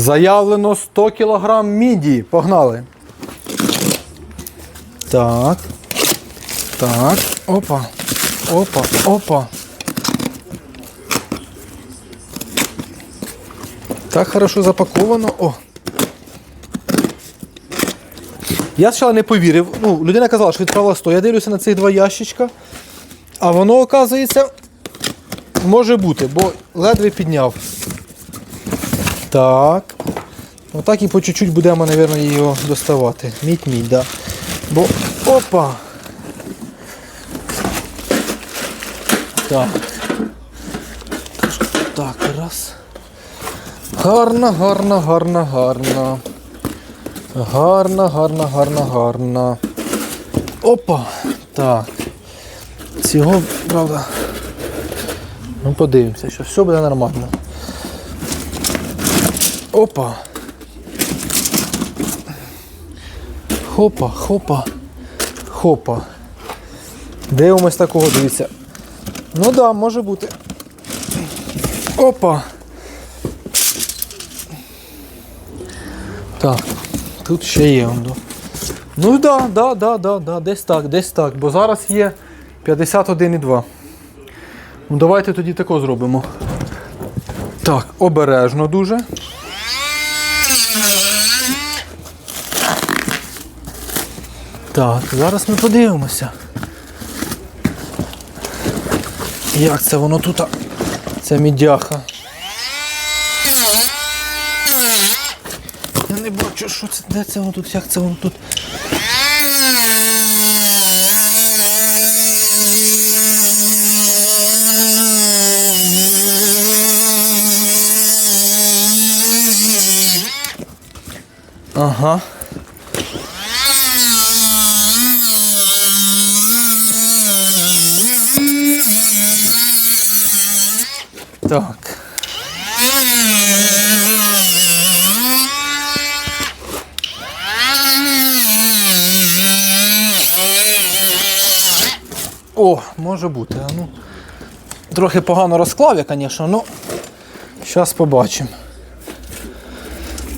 Заявлено 100 кг міді. Погнали. Так. Так. Опа. Опа. Опа. Так хорошо запаковано. О. Я спочатку не повірив. Ну, людина казала, що відправила 100. Я дивлюся на цих два ящичка. А воно, оказується, може бути, бо ледве підняв. Так. Отак і по чуть-чуть будемо, мабуть, його доставати. Мідь-мідь, да. Бо. Опа! Так. Так, раз. Гарно, гарно, гарно, гарно. Гарно, гарно, гарно, гарно. Опа! Так. Цього, правда. Ну, подивимося, що все буде нормально. Опа. Хопа, хопа, хопа. Дивимось такого, дивіться. Ну так, да, може бути. Опа. Так, тут ще є. Ну так, да, да, да, да, десь так, десь так. Бо зараз є 51,2. Ну давайте тоді тако зробимо. Так, обережно дуже. Так, зараз ми подивимося. Як це воно тут? Це мідяха. Я не бачу, що це, де це воно тут, як це воно тут. Ага. Так. О, може бути. Ну, трохи погано розклав я, звісно, ну зараз побачимо.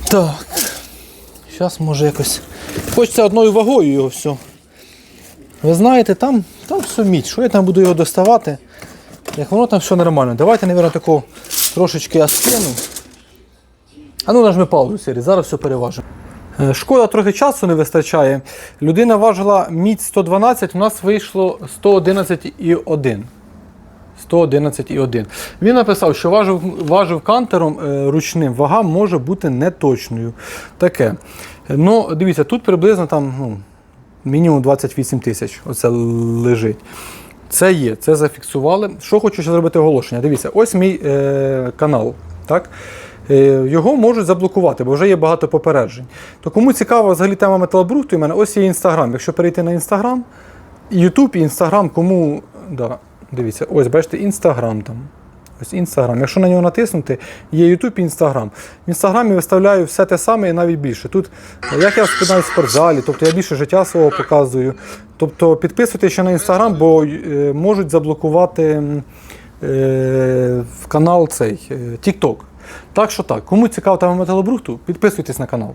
Так. Зараз може якось. Хочеться одною вагою його все. Ви знаєте, там, там все мідь. Що я там буду його доставати? Як воно там все нормально. Давайте, мабуть, таку трошечки я скину. А ну нажми паузу, Сірі, зараз все переважимо. Е, Шкода, трохи часу не вистачає. Людина важила мідь 112, у нас вийшло 111,1. 111,1. Він написав, що важив, важив кантером е, ручним, вага може бути неточною. Таке. Ну, дивіться, тут приблизно там ну, мінімум 28 тисяч. Оце лежить. Це є, це зафіксували. Що хочу ще зробити оголошення. Дивіться, ось мій е, канал. Так? Е, його можуть заблокувати, бо вже є багато попереджень. То кому цікава взагалі тема металобрухту, у мене ось є інстаграм. Якщо перейти на інстаграм, Ютуб і інстаграм, кому. Да, дивіться, ось бачите, інстаграм там. Ось інстаграм. Якщо на нього натиснути, є Ютуб і інстаграм. В інстаграмі виставляю все те саме і навіть більше. Тут як я спинаю в спортзалі, тобто я більше життя свого показую. Тобто підписуйтесь ще на інстаграм, бо е, можуть заблокувати е, канал цей е, TikTok. Так що так, кому цікаво тема металобрухту, підписуйтесь на канал.